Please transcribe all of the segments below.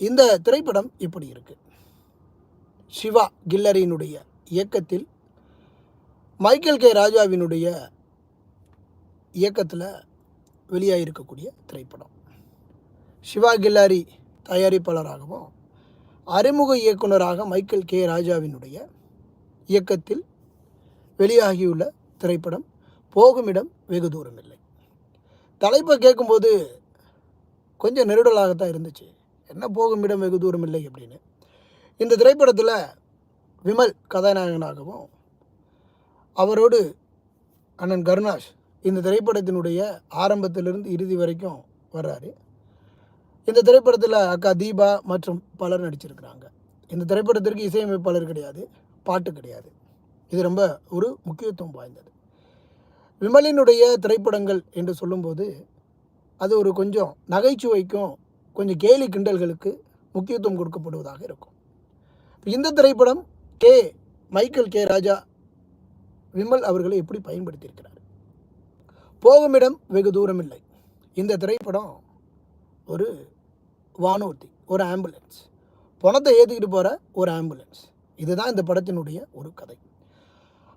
இந்த திரைப்படம் இப்படி இருக்கு. சிவா கில்லரியினுடைய இயக்கத்தில் மைக்கேல் கே ராஜாவினுடைய இயக்கத்தில் வெளியாகிருக்கக்கூடிய திரைப்படம். சிவா கில்லாரி தயாரிப்பாளராகவும் அறிமுக இயக்குனராக மைக்கேல் கே ராஜாவினுடைய இயக்கத்தில் வெளியாகியுள்ள திரைப்படம் போகுமிடம் வெகு தூரம் இல்லை தலைப்பை கேட்கும்போது கொஞ்சம் நெருடலாகத்தான் இருந்துச்சு. என்ன போகும் இடம் வெகு தூரம் இல்லை அப்படின்னு. இந்த திரைப்படத்தில் விமல் கதாநாயகனாகவும் அவரோடு அண்ணன் கருணாஷ் இந்த திரைப்படத்தினுடைய ஆரம்பத்திலிருந்து இறுதி வரைக்கும் வர்றாரு. இந்த திரைப்படத்தில் அக்கா தீபா மற்றும் பலர் நடிச்சிருக்கிறாங்க. இந்த திரைப்படத்திற்கு இசையமைப்பாளர் கிடையாது பாட்டு கிடையாது. இது ரொம்ப ஒரு முக்கியத்துவம் வாய்ந்தது. விமலினுடைய திரைப்படங்கள் என்று சொல்லும்போது அது ஒரு கொஞ்சம் நகைச்சுவைக்கும் கொஞ்சம் கேலி கிண்டல்களுக்கு முக்கியத்துவம் கொடுக்கப்படுவதாக இருக்கும். இந்த திரைப்படம் K. Michael K. Raja Vimal அவர்களை எப்படி பயன்படுத்தியிருக்கிறார்? போகுமிடம் வெகு தூரம் இல்லை. இந்த திரைப்படம் ஒரு வானூர்த்தி ஒரு ஆம்புலன்ஸ். பணத்தை ஏற்றிக்கிட்டு போகிற ஒரு ஆம்புலன்ஸ். இதுதான் இந்த படத்தினுடைய ஒரு கதை.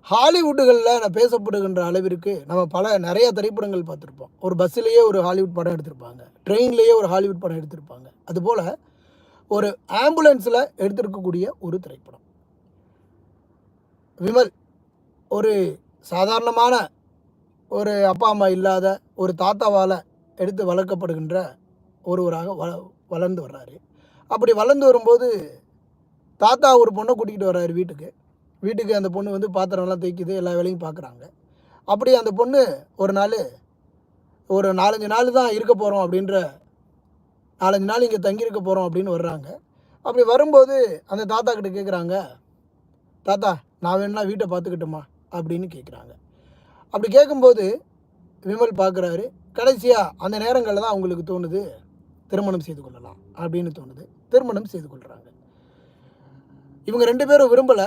ஹாலிவுட்டுகளில் நான் பேசப்படுகின்ற அளவிற்கு நம்ம பல நிறைய திரைப்படங்கள் பார்த்துருப்போம். ஒரு பஸ்ஸிலேயே ஒரு ஹாலிவுட் படம் எடுத்திருப்பாங்க. ட்ரெயின்லேயே ஒரு ஹாலிவுட் படம் எடுத்திருப்பாங்க. அதுபோல் ஒரு ஆம்புலன்ஸில் எடுத்திருக்கக்கூடிய ஒரு திரைப்படம். விமல் ஒரு சாதாரணமான ஒரு அப்பா அம்மா இல்லாத ஒரு தாத்தாவால் எடுத்து வளர்க்கப்படுகின்ற ஒருவராக வ வளர்ந்து வர்றாரு. அப்படி வளர்ந்து வரும்போது தாத்தா ஒரு பொண்ணை கூட்டிகிட்டு வர்றாரு வீட்டுக்கு. வீட்டுக்கு அந்த பொண்ணு வந்து பாத்திரம்லாம் தேய்க்குது எல்லா வேலையும் பார்க்குறாங்க அப்படி அந்த பொண்ணு ஒரு நாள் ஒரு நாலஞ்சு நாள் தான் இருக்க போகிறோம் அப்படின்ற நாலஞ்சு நாள் இங்கே தங்கியிருக்க போகிறோம் அப்படின்னு வர்றாங்க. அப்படி வரும்போது அந்த தாத்தா கிட்ட கேட்குறாங்க தாத்தா நான் வேணா வீட்டை பார்த்துக்கிட்டுமா? அப்படின்னு கேட்குறாங்க அப்படி கேட்கும்போது விமல் பார்க்குறாரு கடைசியாக அந்த நேரங்களில் தான் அவங்களுக்கு தோணுது திருமணம் செய்து கொள்ளலாம் அப்படின்னு தோணுது. திருமணம் செய்து கொள்கிறாங்க இவங்க ரெண்டு பேரும் விரும்பலை.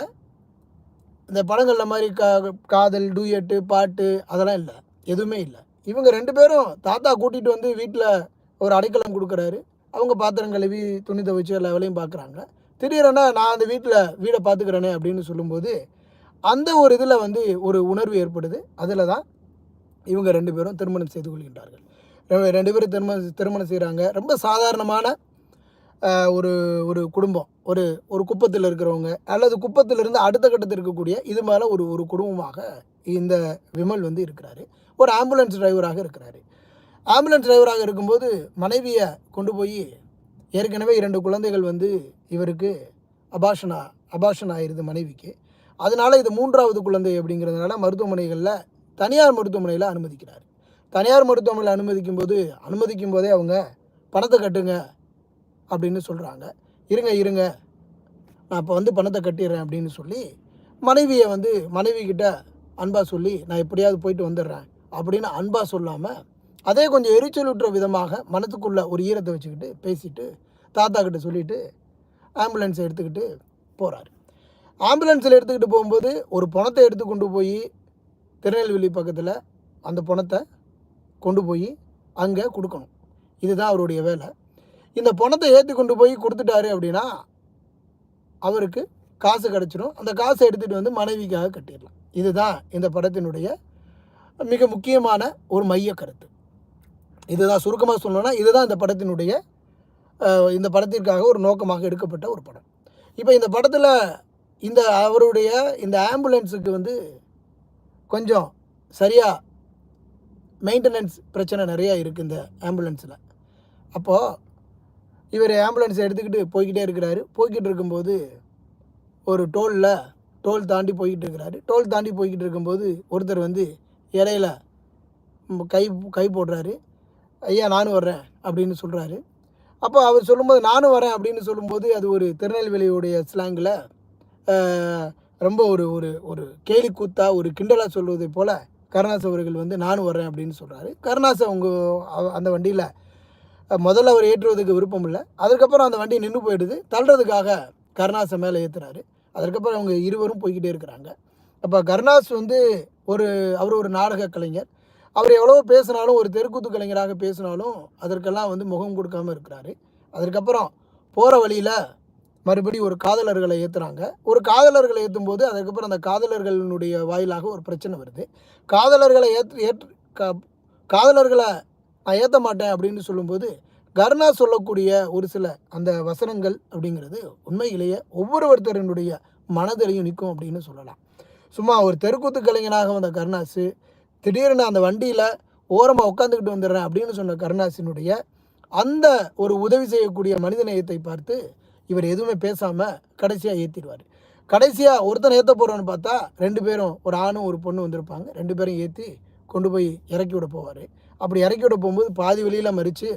இந்த படங்களில் மாதிரி கா காதல் டூயட்டு பாட்டு அதெல்லாம் இல்லை. எதுவுமே இல்லை. இவங்க ரெண்டு பேரும் தாத்தா கூட்டிகிட்டு வந்து வீட்டில் ஒரு அடைக்கலம் கொடுக்குறாரு. அவங்க பாத்திரம் கழுவி துணி துவைச்சு எல்லா வேலையும் பார்க்குறாங்க திடீரென்னா நான் அந்த வீட்டில் வீடை பார்த்துக்கிறேனே அப்படின்னு சொல்லும்போது அந்த ஒரு இதில் வந்து ஒரு உணர்வு ஏற்படுது. அதில் தான் இவங்க ரெண்டு பேரும் திருமணம் செய்து கொள்கின்றார்கள். ரெண்டு பேரும் திருமணம் திருமணம் செய்கிறாங்க ரொம்ப சாதாரணமான ஒரு ஒரு குடும்பம். ஒரு ஒரு குப்பத்தில் இருக்கிறவங்க அல்லது குப்பத்திலிருந்து அடுத்த கட்டத்தில் இருக்கக்கூடிய இது மேலே ஒரு ஒரு குடும்பமாக இந்த விமல் வந்து இருக்கிறாரு. ஒரு ஆம்புலன்ஸ் டிரைவராக இருக்கிறாரு. ஆம்புலன்ஸ் டிரைவராக இருக்கும்போது மனைவியை கொண்டு போய் ஏற்கனவே இரண்டு குழந்தைகள் வந்து இவருக்கு அபாஷனா அபாஷன் ஆயிடுது மனைவிக்கு. அதனால் இது மூன்றாவது குழந்தை அப்படிங்கிறதுனால மருத்துவமனைகளில் தனியார் மருத்துவமனையில் அனுமதிக்கிறார். தனியார் மருத்துவமனையில் அனுமதிக்கும் போது அனுமதிக்கும் போதே அவங்க பணத்தை கட்டுங்க அப்படின்னு சொல்கிறாங்க இருங்க இருங்க. நான் இப்போ வந்து பணத்தை கட்டிடுறேன் அப்படின்னு சொல்லி மனைவியை வந்து மனைவி கிட்ட அன்பாக சொல்லி நான் எப்படியாவது போயிட்டு வந்துடுறேன் அப்படின்னு அன்பாக சொல்லாமல் அதே கொஞ்சம் எரிச்சலூட்டுற விதமாக மனத்துக்குள்ளே ஒரு ஈரத்தை வச்சுக்கிட்டு பேசிட்டு தாத்தா கிட்ட சொல்லிவிட்டு ஆம்புலன்ஸை எடுத்துக்கிட்டு போகிறாரு ஆம்புலன்ஸில் எடுத்துக்கிட்டு போகும்போது ஒரு பணத்தை எடுத்து கொண்டு போய் திருநெல்வேலி பக்கத்தில் அந்த பணத்தை கொண்டு போய் அங்கே கொடுக்கணும். இதுதான் அவருடைய வேலை. இந்த பணத்தை ஏற்றி கொண்டு போய் கொடுத்துட்டாரு அப்படின்னா அவருக்கு காசு கிடச்சிரும். அந்த காசை எடுத்துகிட்டு வந்து மனைவிக்காக கட்டிடலாம். இதுதான் இந்த படத்தினுடைய மிக முக்கியமான ஒரு மைய கருத்து. இதுதான் சுருக்கமாக சொல்லணும்னா இதுதான் இந்த படத்தினுடைய இந்த படத்திற்காக ஒரு நோக்கமாக எடுக்கப்பட்ட ஒரு படம். இப்போ இந்த படத்தில் இந்த அவருடைய இந்த ஆம்புலன்ஸுக்கு வந்து கொஞ்சம் சரியாக மெயின்டெனன்ஸ் பிரச்சனை நிறையா இருக்குது இந்த ஆம்புலன்ஸில். அப்போது இவர் ஆம்புலன்ஸ் எடுத்துக்கிட்டு போய்கிட்டே இருக்கிறாரு. போய்கிட்டு இருக்கும்போது ஒரு டோலில் டோல் தாண்டி போய்கிட்டு இருக்கிறாரு. டோல் தாண்டி போய்கிட்டு இருக்கும்போது ஒருத்தர் வந்து இடையில கை கை போடுறாரு. ஐயா நானும் வர்றேன் அப்படின்னு சொல்கிறாரு அப்போ அவர் சொல்லும்போது நானும் வரேன் அப்படின்னு சொல்லும்போது அது ஒரு திருநெல்வேலியுடைய ஸ்லாங்கில் ரொம்ப ஒரு ஒரு ஒரு கேலி கூத்தா ஒரு கிண்டலாக சொல்வதை போல் கருணாஸ் அவர்கள் வந்து நானும் வரேன் அப்படின்னு சொல்கிறாரு கருணாஸ் அவங்க அந்த வண்டியில் முதல்ல அவர் ஏற்றுவதற்கு விருப்பம் இல்லை அதுக்கப்புறம் அந்த வண்டி நின்று போயிடுது. தள்ளுறதுக்காக கருணாஸை மேலே ஏற்றுறாரு அதுக்கப்புறம் அவங்க இருவரும் போய்கிட்டே இருக்கிறாங்க. அப்போ கருணாஸ் வந்து ஒரு அவர் ஒரு நாடக கலைஞர். அவர் எவ்வளோ பேசினாலும் ஒரு தெருக்கூத்து கலைஞராக பேசினாலும் அதற்கெல்லாம் வந்து முகம் கொடுக்காம இருக்கிறாரு. அதற்கப்புறம் போகிற வழியில் மறுபடி ஒரு காதலர்களை ஏற்றுறாங்க ஒரு காதலர்களை ஏற்றும் போது அதுக்கப்புறம் அந்த காதலர்களுடைய வாயிலாக ஒரு பிரச்சனை வருது. காதலர்களை ஏற்று ஏற்று கா காதலர்களை நான் ஏற்ற மாட்டேன் அப்படின்னு சொல்லும்போது கர்ணா சொல்லக்கூடிய ஒரு சில அந்த வசனங்கள் அப்படிங்கிறது உண்மையிலேயே ஒவ்வொருவருத்தரனுடைய மனதிலையும் நிற்கும் அப்படின்னு சொல்லலாம். சும்மா ஒரு தெருக்கூத்து கலைஞனாக வந்த கருணாசு திடீர்னு அந்த வண்டியில் ஓரமாக உட்காந்துக்கிட்டு வந்துடுறேன் அப்படின்னு சொன்ன கருணாசினுடைய அந்த ஒரு உதவி செய்யக்கூடிய மனிதநேயத்தை பார்த்து இவர் எதுவுமே பேசாமல் கடைசியாக ஏற்றிடுவார் கடைசியாக ஒருத்தனை ஏற்ற போகிறோன்னு பார்த்தா ரெண்டு பேரும் ஒரு ஆணும் ஒரு பொண்ணு வந்திருப்பாங்க. ரெண்டு பேரும் ஏற்றி கொண்டு போய் இறக்கி விட போவார். அப்படி இறக்கி விட போகும்போது பாதி வழியில் மறித்து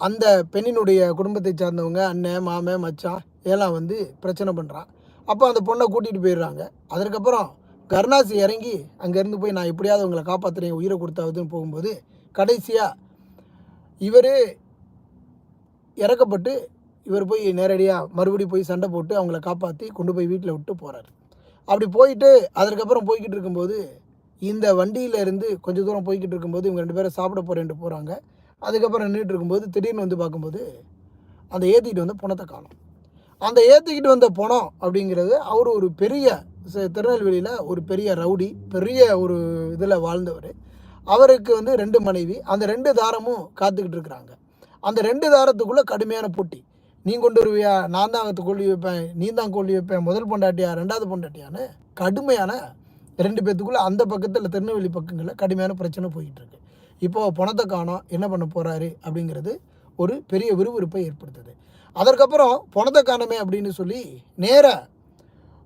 அந்த பெண்ணினுடைய குடும்பத்தை சார்ந்தவங்க அண்ணன் மாமன் மச்சான் இதெல்லாம் வந்து பிரச்சனை பண்ணுறான் அப்போ அந்த பொண்ணை கூட்டிகிட்டு போயிடுறாங்க. அதற்கப்புறம் கருணாசி இறங்கி அங்கேருந்து போய் நான் எப்படியாவது உங்களை காப்பாற்றுறேன் உயிரை கொடுத்தாவதுன்னு போகும்போது கடைசியாக இவர் இறக்கப்பட்டு இவர் போய் நேரடியாக மறுபடியும் போய் சண்டை போட்டு அவங்கள காப்பாற்றி கொண்டு போய் வீட்டில் விட்டு போகிறாரு அப்படி போயிட்டு அதற்கப்புறம் போய்கிட்டு இருக்கும்போது இந்த வண்டியில் இருந்து கொஞ்சம் தூரம் போய்கிட்டு இருக்கும்போது இவங்க ரெண்டு பேரும் சாப்பிட போகிறேன்ட்டு போகிறாங்க அதுக்கப்புறம் நின்றுட்டு இருக்கும்போது திடீர்னு வந்து பார்க்கும்போது அந்த ஏற்றிக்கிட்டு வந்த பணத்தை காணும். அந்த ஏற்றிக்கிட்டு வந்த பணம் அப்படிங்கிறது அவர் ஒரு பெரிய ச- திருநெல்வேலியில் ஒரு பெரிய ரவுடி பெரிய ஒரு இதில் வாழ்ந்தவர். அவருக்கு வந்து ரெண்டு மனைவி அந்த ரெண்டு தாரமும் காத்துக்கிட்டு இருக்கிறாங்க. அந்த ரெண்டு தாரத்துக்குள்ளே கடுமையான போட்டி. நீ கொண்டு வருவியா? நான் தான் கொள்ளி கொல்லி வைப்பேன். நீ தான் கொல்லி வைப்பேன். முதல் பொண்டாட்டியா? ரெண்டாவது பொண்டாட்டியான்னு கடுமையான ரெண்டு பேத்துக்குள்ளே அந்த பக்கத்தில் திருநெல்வேலி பக்கங்களில் கடுமையான பிரச்சனை போயிட்டுருக்கு. இப்போது பணத்தை காணோம் என்ன பண்ண போகிறாரு அப்படிங்கிறது ஒரு பெரிய விறுவிறுப்பை ஏற்படுத்துது. அதற்கப்புறம் பணத்தை காணமே அப்படின்னு சொல்லி நேராக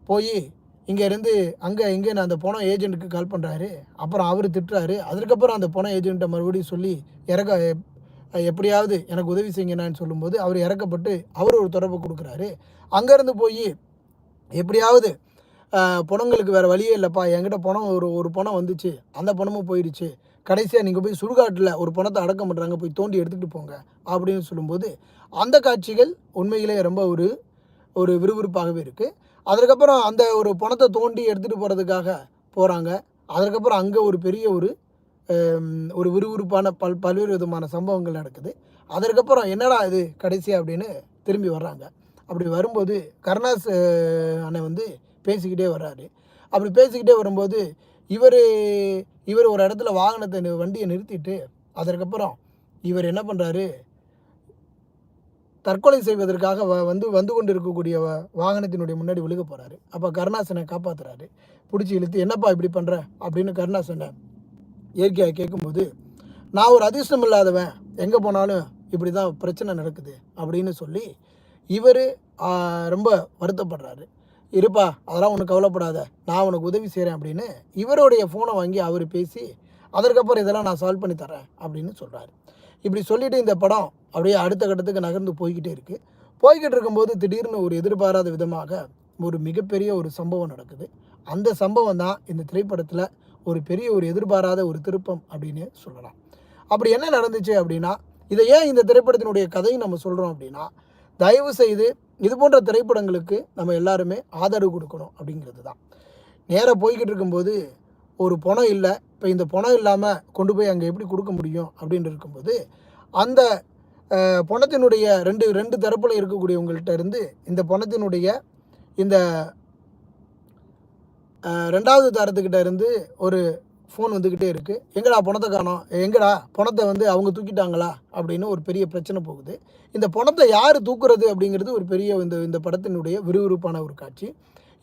போய் இங்கே இருந்து அங்கே இங்கே நான் அந்த பணம் ஏஜென்ட்டுக்கு கால் பண்ணுறாரு அப்புறம் அவர் திட்டுறாரு. அதுக்கப்புறம் அந்த பணம் ஏஜென்ட்டை மறுபடியும் சொல்லி இறக்க எப்- எப்படியாவது எனக்கு உதவி செய்யுங்கண்ணான்னு சொல்லும்போது அவர் இறக்கப்பட்டு அவர் ஒரு தொடர்பு கொடுக்குறாரு. அங்கேருந்து போய் எப்படியாவது பணங்களுக்கு வேறு வழியே இல்லைப்பா. என்கிட்ட பணம் ஒரு ஒரு பணம் வந்துச்சு. அந்த பணமும் போயிடுச்சு. கடைசியாக நீங்கள் போய் சுடுகாட்டில் ஒரு பணத்தை அடக்கம் பண்ணுறாங்க போய் தோண்டி எடுத்துகிட்டு போங்க அப்படின்னு சொல்லும்போது அந்த காட்சிகள் உண்மையிலே ரொம்ப ஒரு ஒரு விறுவிறுப்பாகவே இருக்குது அதற்கப்புறம் அந்த ஒரு பணத்தை தோண்டி எடுத்துகிட்டு போகிறதுக்காக போகிறாங்க அதற்கப்புறம் அங்கே ஒரு பெரிய ஒரு ஒரு விறுவிறுப்பான பல் பல்வேறு விதமான சம்பவங்கள் நடக்குது. அதற்கப்புறம் என்னடா இது கடைசி அப்படின்னு திரும்பி வர்றாங்க. அப்படி வரும்போது கருணாஸ் அண்ணன் வந்து பேசிக்கிட்டே வர்றாரு. அப்படி பேசிக்கிட்டே வரும்போது இவர் இவர் ஒரு இடத்துல வாகனத்தை வண்டியை நிறுத்திட்டு அதற்கப்புறம் இவர் என்ன பண்ணுறாரு தற்கொலை செய்வதற்காக வ- வந்து வந்து கொண்டு இருக்கக்கூடிய வ- வாகனத்தினுடைய முன்னாடி விழுக போகிறாரு அப்போ கருணாசனை காப்பாற்றுறாரு பிடிச்சி இழுத்து என்னப்பா இப்படி பண்ணுற அப்படின்னு கருணாசனை இயற்கையாக கேட்கும்போது நான் ஒரு அதிர்ஷ்டம் இல்லாதவன் எங்கே போனாலும் இப்படி தான் பிரச்சனை நடக்குது. அப்படின்னு சொல்லி இவர் ரொம்ப வருத்தப்படுறாரு. இருப்பா அதெல்லாம் ஒன்று கவலைப்படாத. நான் உனக்கு உதவி செய்கிறேன் அப்படின்னு இவருடைய ஃபோனை வாங்கி அவர் பேசி அதற்கப்புறம் இதெல்லாம் நான் சால்வ் பண்ணி தரேன் அப்படின்னு சொல்கிறாரு இப்படி சொல்லிவிட்டு இந்த படம் அப்படியே அடுத்த கட்டத்துக்கு நகர்ந்து போய்கிட்டே இருக்குது போய்கிட்டு இருக்கும்போது திடீர்னு ஒரு எதிர்பாராத விதமாக ஒரு மிகப்பெரிய ஒரு சம்பவம் நடக்குது. அந்த சம்பவம் தான் இந்த திரைப்படத்தில் ஒரு பெரிய ஒரு எதிர்பாராத ஒரு திருப்பம் அப்படின்னு சொல்லலாம். அப்படி என்ன நடந்துச்சு அப்படின்னா இதை ஏன் இந்த திரைப்படத்தினுடைய கதையை நம்ம சொல்கிறோம் அப்படின்னா தயவு செய்து இது போன்ற திரைப்படங்களுக்கு நம்ம எல்லாருமே ஆதரவு கொடுக்கணும் அப்படிங்கிறது தான். நேராக போய்கிட்டு இருக்கும்போது ஒரு பணம் இல்லை இப்போ இந்த பணம் இல்லாமல் கொண்டு போய் அங்கே எப்படி கொடுக்க முடியும் அப்படின்னு இருக்கும்போது அந்த பணத்தினுடைய ரெண்டு ரெண்டு தரப்பில் இருக்கக்கூடியவங்கள்ட்ட இருந்து இந்த பணத்தினுடைய இந்த ரெண்டாவது தரத்துக்கிட்ட இருந்து ஒரு ஃபோன் வந்துக்கிட்டே இருக்குது எங்கடா பணத்தை காணோம்? எங்கடா பணத்தை வந்து அவங்க தூக்கிட்டாங்களா? அப்படின்னு ஒரு பெரிய பிரச்சனை போகுது. இந்த பணத்தை யார் தூக்குறது அப்படிங்கிறது ஒரு பெரிய இந்த இந்த படத்தினுடைய விறுவிறுப்பான ஒரு காட்சி.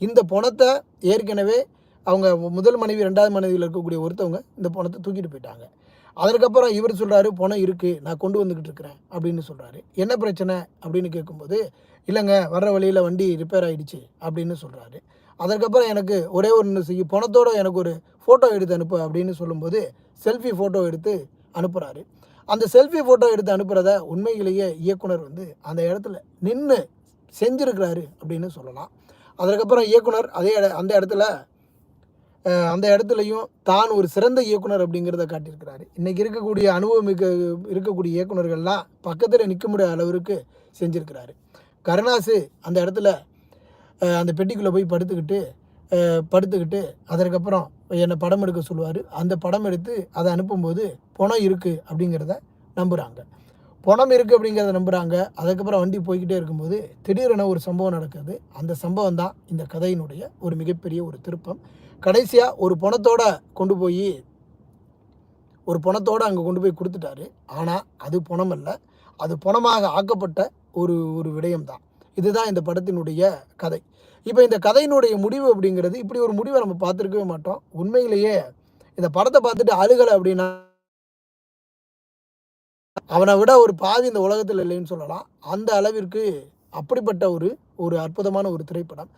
இந்த பணத்தை ஏற்கனவே அவங்க முதல் மனைவி ரெண்டாவது மனைவியில் இருக்கக்கூடிய ஒருத்தவங்க இந்த பணத்தை தூக்கிட்டு போயிட்டாங்க. அதற்கப்புறம் இவர் சொல்கிறாரு பணம் இருக்குது நான் கொண்டு வந்துக்கிட்டு இருக்கிறேன் அப்படின்னு சொல்கிறாரு என்ன பிரச்சனை? அப்படின்னு கேட்கும்போது இல்லைங்க வர்ற வழியில் வண்டி ரிப்பேர் ஆகிடுச்சு அப்படின்னு சொல்கிறாரு அதற்கப்புறம் எனக்கு ஒரே ஒன்று செய்யும் பணத்தோட எனக்கு ஒரு ஃபோட்டோ எடுத்து அனுப்பு அப்படின்னு சொல்லும்போது செல்ஃபி ஃபோட்டோ எடுத்து அனுப்புகிறாரு அந்த செல்ஃபி ஃபோட்டோ எடுத்து அனுப்புகிறத உண்மையிலேயே இயக்குனர் வந்து அந்த இடத்துல நின்று செஞ்சுருக்கிறாரு அப்படின்னு சொல்லலாம். அதற்கப்புறம் இயக்குனர் அதே அந்த இடத்துல அந்த இடத்துலையும் தான் ஒரு சிறந்த இயக்குனர் அப்படிங்கிறத காட்டியிருக்கிறாரு. இன்றைக்கி இருக்கக்கூடிய அனுபவமிக்க இருக்கக்கூடிய இயக்குனர்கள்லாம் பக்கத்தில் நிற்க முடியாத அளவிற்கு செஞ்சுருக்கிறாரு. கருணாசு அந்த இடத்துல அந்த பெட்டிக்குள்ளே போய் படுத்துக்கிட்டு படுத்துக்கிட்டு அதற்கப்புறம் என்னை படம் எடுக்க சொல்லுவார். அந்த படம் எடுத்து அதை அனுப்பும்போது பணம் இருக்குது அப்படிங்கிறத நம்புகிறாங்க பணம் இருக்குது அப்படிங்கிறத நம்புகிறாங்க அதுக்கப்புறம் வண்டி போய்கிட்டே இருக்கும்போது திடீரென ஒரு சம்பவம் நடக்குது. அந்த சம்பவம் தான் இந்த கதையினுடைய ஒரு மிகப்பெரிய ஒரு திருப்பம். கடைசியாக ஒரு பணத்தோட கொண்டு போய் ஒரு பணத்தோடு அங்கே கொண்டு போய் கொடுத்துட்டாரு. ஆனால் அது பணம் அல்ல அது பணமாக ஆக்கப்பட்ட ஒரு ஒரு விடயம் தான் இதுதான் இந்த படத்தினுடைய கதை. இப்போ இந்த கதையினுடைய முடிவு அப்படிங்கிறது இப்படி ஒரு முடிவை நம்ம பார்த்துருக்கவே மாட்டோம். உண்மையிலேயே இந்த படத்தை பார்த்துட்டு அழுகலை அப்படின்னா அவனை விட ஒரு பாதி இந்த உலகத்தில் இல்லைன்னு சொல்லலாம். அந்த அளவிற்கு அப்படிப்பட்ட ஒரு ஒரு அற்புதமான ஒரு திரைப்படம்.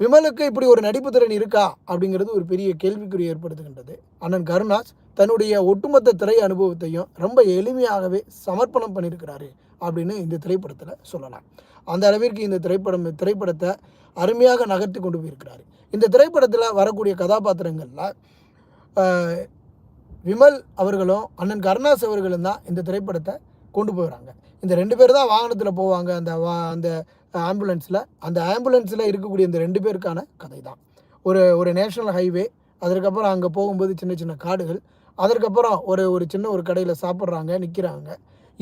விமலுக்கு இப்படி ஒரு நடிப்பு திறன் இருக்கா அப்படிங்கிறது ஒரு பெரிய கேள்விக்குறி ஏற்படுத்துகின்றது. அண்ணன் கருணாஸ் தன்னுடைய ஒட்டுமொத்த திரை அனுபவத்தையும் ரொம்ப எளிமையாகவே சமர்ப்பணம் பண்ணியிருக்கிறாரு அப்படின்னு இந்த திரைப்படத்தில் சொல்லலாம். அந்த அளவிற்கு இந்த திரைப்படம் திரைப்படத்தை அருமையாக நகர்த்தி கொண்டு போயிருக்கிறார். இந்த திரைப்படத்தில் வரக்கூடிய கதாபாத்திரங்களில் விமல் அவர்களும் அண்ணன் கருணாஸ் அவர்களும் தான் இந்த திரைப்படத்தை கொண்டு போகிறாங்க இந்த ரெண்டு பேர் தான் வாகனத்தில் போவாங்க. அந்த வா அந்த ஆம்புலன்ஸில் அந்த ஆம்புலன்ஸில் இருக்கக்கூடிய இந்த ரெண்டு பேருக்கான கதை தான். ஒரு ஒரு நேஷ்னல் ஹைவே அதற்கப்புறம் அங்கே போகும்போது சின்ன சின்ன காடுகள் அதற்கப்புறம் ஒரு ஒரு சின்ன ஒரு கடையில் சாப்பிட்றாங்க நிற்கிறாங்க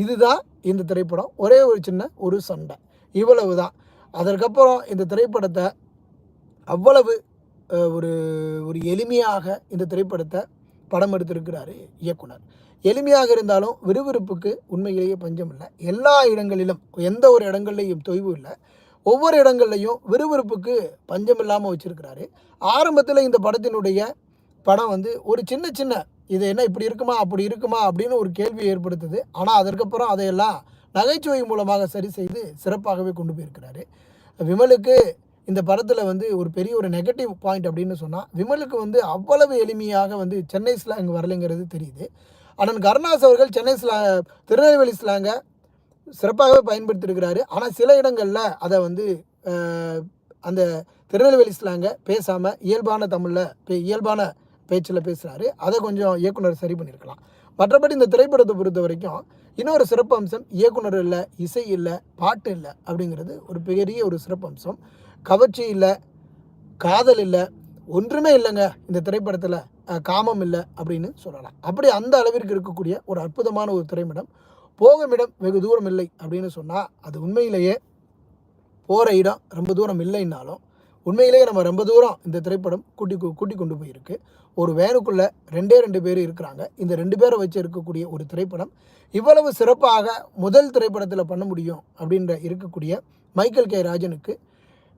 இதுதான் இந்த திரைப்படம். ஒரே ஒரு சின்ன ஒரு சண்டை. இவ்வளவு தான் அதற்கப்புறம் இந்த திரைப்படத்தை அவ்வளவு ஒரு ஒரு எளிமையாக இந்த திரைப்படத்தை படம் எடுத்திருக்கிறாரு இயக்குனர். எளிமையாக இருந்தாலும் விறுவிறுப்புக்கு உண்மையிலேயே பஞ்சம் இல்லை. எல்லா இடங்களிலும் எந்த ஒரு இடங்கள்லையும் தொய்வு இல்லை. ஒவ்வொரு இடங்கள்லையும் விறுவிறுப்புக்கு பஞ்சம் இல்லாமல் வச்சுருக்கிறாரு. ஆரம்பத்தில் இந்த படத்தினுடைய படம் வந்து ஒரு சின்ன சின்ன இது என்ன இப்படி இருக்குமா அப்படி இருக்குமா அப்படின்னு ஒரு கேள்வி ஏற்படுத்துது. ஆனால் அதற்கப்புறம் அதையெல்லாம் நகைச்சுவை மூலமாக சரி செய்து சிறப்பாகவே கொண்டு போயிருக்கிறாரு. விமலுக்கு இந்த படத்தில் வந்து ஒரு பெரிய ஒரு நெகட்டிவ் பாயிண்ட் அப்படின்னு சொன்னால் விமலுக்கு வந்து அவ்வளவு எளிமையாக வந்து சென்னை ஸ்லாங் வரலைங்கிறது தெரியுது. ஆனால் கருணாஸ் அவர்கள் சென்னை ஸ்லா திருநெல்வேலி ஸ்லாங்கை சிறப்பாகவே பயன்படுத்தியிருக்கிறாரு. ஆனால் சில இடங்களில் அதை வந்து அந்த திருநெல்வேலி ஸ்லாங்கை பேசாமல் இயல்பான தமிழில் பே இயல்பான பேச்சில் பேசுகிறாரு அதை கொஞ்சம் இயக்குனர் சரி பண்ணியிருக்கலாம். மற்றபடி இந்த திரைப்படத்தை பொறுத்த வரைக்கும் இன்னொரு சிறப்பு அம்சம் இயக்குனர் இல்லை இசை இல்லை பாட்டு இல்லை அப்படிங்கிறது ஒரு பெரிய ஒரு சிறப்பு அம்சம் கவர்ச்சி இல்லை காதல் இல்லை ஒன்றுமே இல்லைங்க இந்த திரைப்படத்தில் காமம் இல்லை அப்படின்னு சொல்லலாம். அப்படி அந்த அளவிற்கு இருக்கக்கூடிய ஒரு அற்புதமான ஒரு திரைப்படம். போகும் இடம் வெகு தூரம் இல்லை அப்படின்னு சொன்னால் அது உண்மையிலேயே போகிற இடம் ரொம்ப தூரம் இல்லைன்னாலும் உண்மையிலேயே நம்ம ரொம்ப தூரம் இந்த திரைப்படம் கூட்டி கூட்டி கொண்டு போயிருக்கு. ஒரு வேனுக்குள்ளே ரெண்டே ரெண்டு பேர் இருக்கிறாங்க. இந்த ரெண்டு பேரை வச்சு இருக்கக்கூடிய ஒரு திரைப்படம் இவ்வளவு சிறப்பாக முதல் திரைப்படத்தில் பண்ண முடியும் அப்படின்ற இருக்கக்கூடிய மைக்கேல் கே. ராஜனுக்கு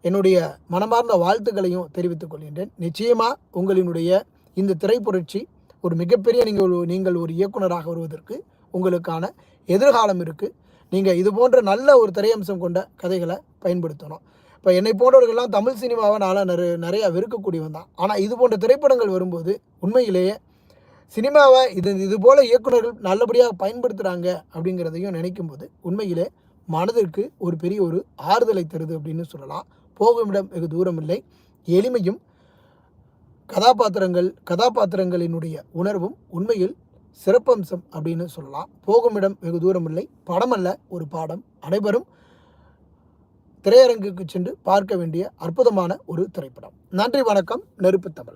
என்னுடைய மனமார்ந்த வாழ்த்துக்களையும் தெரிவித்துக் கொள்கின்றேன். நிச்சயமாக உங்களினுடைய இந்த திரைப்புரட்சி ஒரு மிகப்பெரிய நீங்கள் நீங்கள் ஒரு இயக்குனராக வருவதற்கு உங்களுக்கான எதிர்காலம் இருக்குது நீங்கள் இது போன்ற நல்ல ஒரு திரையம்சம் கொண்ட கதைகளை பயன்படுத்தணும். இப்போ என்னை போன்றவர்கள்லாம் தமிழ் சினிமாவை நான் நிறைய நிறையா வெறுக்கக்கூடியவன் தான். ஆனால் இது போன்ற திரைப்படங்கள் வரும்போது உண்மையிலேயே சினிமாவை இது இது போல் இயக்குநர்கள் நல்லபடியாக பயன்படுத்துகிறாங்க அப்படிங்கிறதையும் நினைக்கும் போது உண்மையிலே மனதிற்கு ஒரு பெரிய ஒரு ஆறுதலை தருது அப்படின்னு சொல்லலாம். போகும் இடம் வெகு தூரம் இல்லை எளிமையும் கதாபாத்திரங்கள் கதாபாத்திரங்களினுடைய உணர்வும் உண்மையில் சிறப்பம்சம் அப்படின்னு சொல்லலாம். போகும் இடம் வெகு தூரம் இல்லை படமல்ல ஒரு பாடம். அனைவரும் திரையரங்குக்கு சென்று பார்க்க வேண்டிய அற்புதமான ஒரு திரைப்படம். நன்றி வணக்கம். நெருப்பு தமிழ்.